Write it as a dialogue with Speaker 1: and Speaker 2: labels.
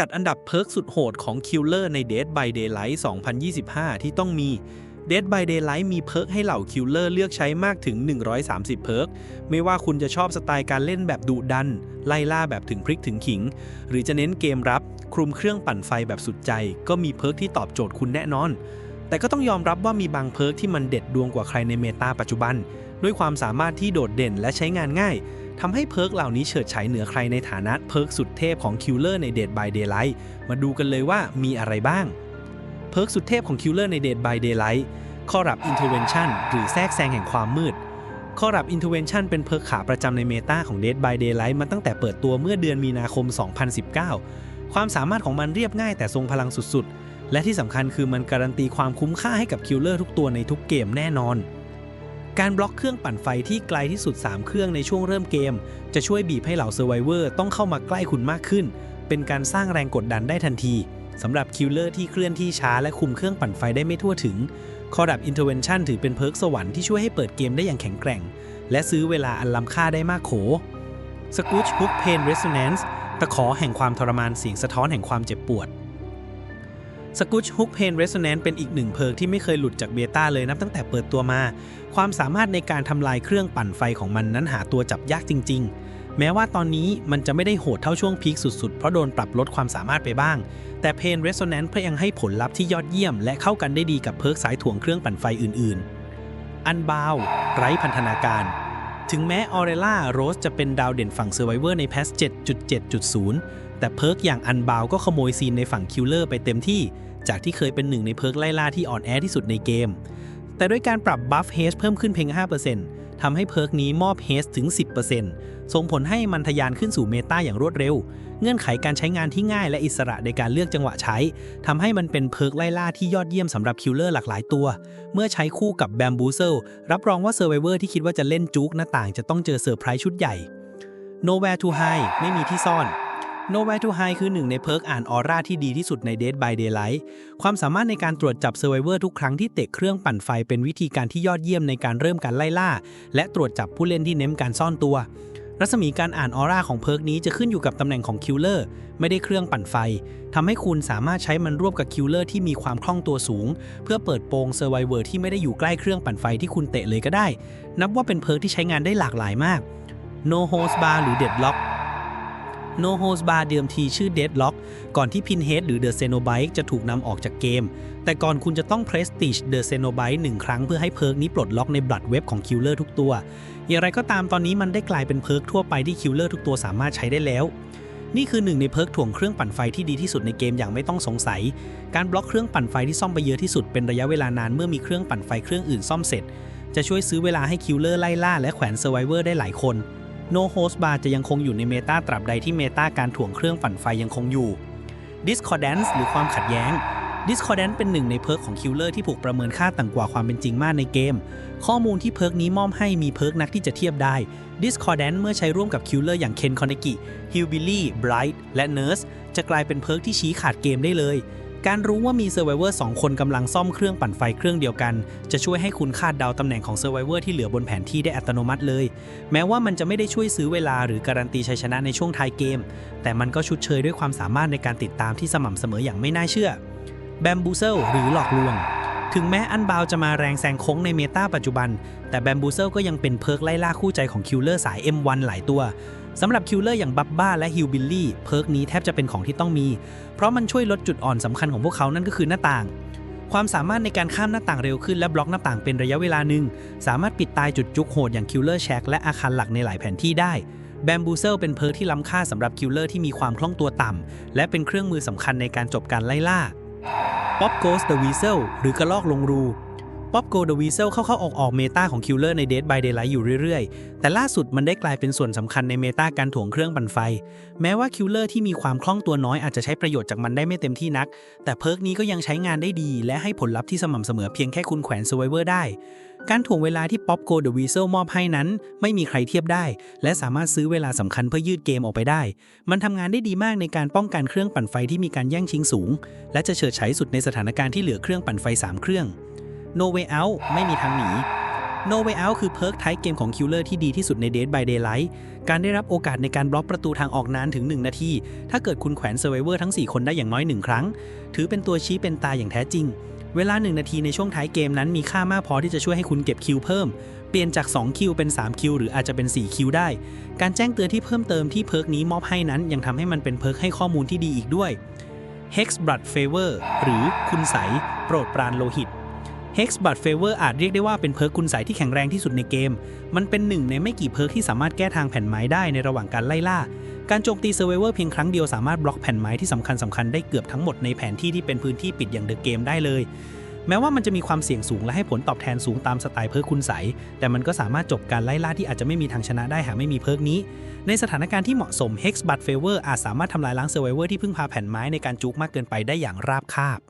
Speaker 1: จัดอันดับเพิร์กสุดโหดของคิลเลอร์ใน Dead by Daylight 2025 ที่ต้องมี Dead by Daylight มีเพิร์กให้เหล่าคิลเลอร์เลือกใช้มากถึง 130 เพิร์ก ไม่ว่าคุณจะชอบสไตล์การเล่นแบบดุดัน ไล่ล่าแบบถึงพริกถึงขิง หรือจะเน้นเกมรับ คลุมเครื่องปั่นไฟแบบสุดใจ ก็มีเพิร์กที่ตอบโจทย์คุณแน่นอน แต่ก็ต้องยอมรับว่ามีบางเพิร์กที่มันเด็ดดวงกว่าใครในเมตาปัจจุบัน ด้วยความสามารถที่โดดเด่นและใช้งานง่าย ทำให้เพิร์กเหล่านี้เฉิดฉายเหนือใครในฐานะเพิร์กสุดเทพของคิลเลอร์ใน Dead by Daylight มาดูกันเลยว่ามีอะไรบ้าง เพิร์กสุดเทพของคิลเลอร์ใน Dead by Daylight ข้อรับ Intervention หรือแทรกแซงแห่งความมืดข้อรับ Intervention เป็นเพิร์กขาประจำในเมตาของ Dead by Daylight มาตั้งแต่เปิดตัวเมื่อเดือนมีนาคม 2019 ความสามารถของมันเรียบง่ายแต่ทรงพลังสุดๆ และที่สำคัญคือมันการันตีความคุ้มค่าให้กับคิลเลอร์ทุกตัวในทุกเกมแน่นอน การบล็อกเครื่องปั่นไฟที่ไกลที่สุด 3 เครื่องในช่วงเริ่มเกม จะช่วยบีบให้เหล่าเซอร์ไวเวอร์ต้องเข้ามาใกล้คุณมากขึ้น เป็นการสร้างแรงกดดันได้ทันทีสำหรับคิลเลอร์ที่เคลื่อนที่ช้าและคุมเครื่องปั่นไฟได้ไม่ทั่วถึงคอดับ Intervention ถือเป็นเพิร์กสวรรค์ที่ช่วยให้เปิดเกมได้อย่างแข็งแกร่ง และซื้อเวลาอันล้ำค่าได้มากโข Scooch Hook Pain Resonance ตะขอแห่งความทรมานเสียงสะท้อนแห่งความเจ็บปวด Scooch Hook Pain Resonance เป็นอีกหนึ่งเพิร์กที่ไม่เคยหลุดจากเบต้าเลยนับตั้งแต่เปิดตัวมา ความสามารถในการทำลายเครื่องปั่นไฟของมันนั้นหาตัวจับยากจริง ๆ แม้ว่าตอนนี้มันจะไม่ได้โหดเท่าช่วงพีคสุดๆ เพราะโดนปรับลดความสามารถไปบ้าง แต่ Pain Resonance ก็ยังให้ผลลัพธ์ที่ยอดเยี่ยม และเข้ากันได้ดีกับเพิร์กสายถ่วงเครื่องปั่นไฟอื่นๆ อันบาวไร้พันธนาการ ถึงแม้ออเรล่าโรสจะเป็นดาวเด่นฝั่ง Survivor ในแพส7.7.0 แต่เพิร์กอย่างอันบาวก็ขโมยซีนในฝั่งคิลเลอร์ไปเต็มที่ จากที่เคยเป็นหนึ่งในเพิร์กไล่ล่าที่อ่อนแอที่สุดในเกม แต่ด้วยการปรับบัฟเฮสเพิ่มขึ้นเพียง 5%ทำให้เพิร์กนี้มอบเฮสถึง 10%ส่งผลให้มันทะยานขึ้นสู่เมตาอย่างรวดเร็ว เงื่อนไขการใช้งานที่ง่ายและอิสระในการเลือกจังหวะใช้ทำให้มันเป็นเพิร์กไล่ล่าที่ยอดเยี่ยมสำหรับคิลเลอร์หลากหลายตัว เมื่อใช้คู่กับแบมบูเซลรับรองว่าเซอร์ไวเวอร์ที่คิดว่าจะเล่นจุกหน้าต่างจะต้องเจอเซอร์ไพรส์ชุดใหญ่ Nowhere to hide ไม่มีที่ซ่อน Nowhere to hide คือหนึ่งในเพิร์กอ่านออร่าที่ดีที่สุดใน Dead by Daylight ความสามารถในการตรวจจับเซอร์ไวเวอร์ทุกครั้งที่เตะเครื่องปั่นไฟเป็นวิธีการที่ยอดเยี่ยมในการเริ่มการไล่ล่า และตรวจจับผู้เล่นที่เน้นการซ่อนตัว รัศมีการอ่านออร่าของเพิร์กนี้จะขึ้นอยู่กับตำแหน่งของคิลเลอร์ไม่ได้เครื่องปั่นไฟทำให้คุณสามารถใช้มันร่วมกับคิลเลอร์ที่มีความคล่องตัวสูง เพื่อเปิดโปงเซอร์ไวเวอร์ที่ไม่ได้อยู่ใกล้เครื่องปั่นไฟที่คุณเตะเลยก็ได้ นับว่าเป็นเพิร์กที่ใช้งานได้หลากหลายมาก No Host Bar หรือ Deadlock No Host Bar เดิมทีชื่อ Deadlock ก่อนที่ Pinhead หรือ The Cenobite จะถูกนำออกจากเกม แต่ก่อนคุณจะต้อง Prestige The Cenobite หนึ่งครั้งเพื่อให้เพิร์กนี้ปลดล็อกในบลัดเว็บของคิลเลอร์ทุกตัว อย่างไรก็ตามตอนนี้มันได้กลายเป็นเพิร์กทั่วไปที่คิลเลอร์ทุกตัวสามารถใช้ได้แล้ว นี่คือหนึ่งในเพิร์กถ่วงเครื่องปั่นไฟที่ดีที่สุดในเกมอย่างไม่ต้องสงสัย การบล็อกเครื่องปั่นไฟที่ซ่อมไปเยอะที่สุดเป็นระยะเวลานานเมื่อมีเครื่องปั่นไฟเครื่องอื่นซ่อมเสร็จ จะช่วยซื้อเวลาให้คิลเลอร์ไล่ล่าและแขวนเซอร์ไวเวอร์ได้หลายคน No Host Bar จะยังคงอยู่ในเมตาตราบใดที่เมตาการถ่วงเครื่องปั่นไฟยังคงอยู่ Discordance หรือความขัดแย้ง Discordance เป็นหนึ่งในเพิร์กของคิลเลอร์ที่ถูกประเมินค่าต่ำกว่าความเป็นจริงมากในเกม ข้อมูลที่เพิร์กนี้มอบให้มีเพิร์กนักที่จะเทียบได้ Discordance เมื่อใช้ร่วมกับคิลเลอร์อย่างเคนคอนเนกิ Hillbilly Bright และ Nurse จะกลายเป็นเพิร์กที่ชี้ขาดเกมได้เลย การรู้ว่ามีเซอร์ไวเวอร์สองคนกำลังซ่อมเครื่องปั่นไฟเครื่องเดียวกัน จะช่วยให้คุณคาดเดาตำแหน่งของเซอร์ไวเวอร์ที่เหลือบนแผนที่ได้อัตโนมัติเลย แม้ว่ามันจะไม่ได้ช่วยซื้อเวลาหรือการันตีชัยชนะในช่วงท้ายเกม แต่มันก็ชุดเชยด้วยความสามารถในการติดตามที่สม่ำเสมออย่างไม่น่าเชื่อแบมบูเซลหรือหลอกลวงถึงแม้อันบาวจะมาแรงแซงโค้งในเมตาปัจจุบัน แต่แบมบูเซลก็ยังเป็นเพิร์กไล่ล่าคู่ใจของคิลเลอร์สาย M1 หลายตัว สำหรับคิลเลอร์อย่างบับบ้าและฮิลบิลลี่เพิร์กนี้แทบจะเป็นของที่ต้องมี เพราะมันช่วยลดจุดอ่อนสำคัญของพวกเขานั่นก็คือหน้าต่าง ความสามารถในการข้ามหน้าต่างเร็วขึ้นและบล็อกหน้าต่างเป็นระยะเวลาหนึ่ง สามารถปิดตายจุดจุกโหดอย่างคิลเลอร์แชกและอาคารหลักในหลายแผนที่ได้แบมบูเซลเป็นเพิร์กที่ล้ำค่าสำหรับคิลเลอร์ที่มีความคล่องตัวต่ำและเป็นเครื่องมือสำคัญในการจบการไล่ล่าป๊อปโกสเดอะวีเซลหรือกระลอกลงรู ป๊อปโกเดอะวีเซลเข้าๆออกๆเมตาของคิลเลอร์ใน Dead by Daylight อยู่เรื่อยๆ แต่ล่าสุดมันได้กลายเป็นส่วนสำคัญในเมตาการถ่วงเครื่องปั่นไฟ แม้ว่าคิลเลอร์ที่มีความคล่องตัวน้อยอาจจะใช้ประโยชน์จากมันได้ไม่เต็มที่นัก แต่เพิร์กนี้ก็ยังใช้งานได้ดี และให้ผลลัพธ์ที่สม่ำเสมอเพียงแค่คุณแขวนเซอร์ไวเวอร์ได้ การถ่วงเวลาที่ป๊อปโกเดอะวีเซลมอบให้นั้น ไม่มีใครเทียบได้ และสามารถซื้อเวลาสำคัญเพื่อยืดเกมออกไปได้ มันทำงานได้ดีมากในการป้องกันเครื่องปั่นไฟที่มีการแย่งชิงสูง และจะเฉิดฉายสุดในสถานการณ์ที่เหลือเครื่องปั่นไฟ 3 เครื่อง No Way Out ไม่มีทางหนี No Way Out คือเพิร์กท้ายเกมของ Killer ที่ดีที่สุดใน Dead by Daylight การได้รับโอกาสในการบล็อกประตูทางออกนานถึง 1 นาที ถ้าเกิดคุณแขวน Survivor ทั้ง 4 คนได้อย่างน้อย 1 ครั้ง ถือเป็นตัวชี้เป็นตาอย่างแท้จริง เวลา 1 นาทีในช่วงท้ายเกมนั้นมีค่ามากพอที่จะช่วยให้คุณเก็บคิวเพิ่ม เปลี่ยนจาก 2 คิวเป็น 3 คิวหรืออาจจะเป็น 4 คิวได้ การแจ้งเตือนที่เพิ่มเติมที่เพิร์กนี้มอบให้นั้นยังทำให้มันเป็นเพิร์กให้ข้อมูลที่ดีอีกด้วย Hex Blood Favor หรือคุณใสโปรดปรานโลหิต Hex Blood Favor อาจเรียกได้ว่าเป็นเพิร์กคุณใสยที่แข็งแรงที่สุดในเกม มันเป็นหนึ่งในไม่กี่เพิร์กที่สามารถแก้ทางแผ่นไม้ได้ในระหว่างการไล่ล่า การโจมตี Survivor เพียงครั้งเดียวสามารถบล็อกแผ่นไม้ที่สำคัญสำคัญได้เกือบทั้งหมดในแผนที่ที่เป็นพื้นที่ปิดอย่างเดอะเกมได้เลย แม้ว่ามันจะมีความเสี่ยงสูงและให้ผลตอบแทนสูงตามสไตล์เพิร์กคุณใสยแต่มันก็สามารถจบการไล่ล่าที่อาจจะไม่มีทางชนะได้หากไม่มีเพิร์กนี้ ในสถานการณ์ที่เหมาะสม Hex Blood Favor อาจสามารถทำลายล้าง Survivor ที่พึ่งพาแผ่นไม้ในการจุกมากเกินไปได้อย่างราบคาบ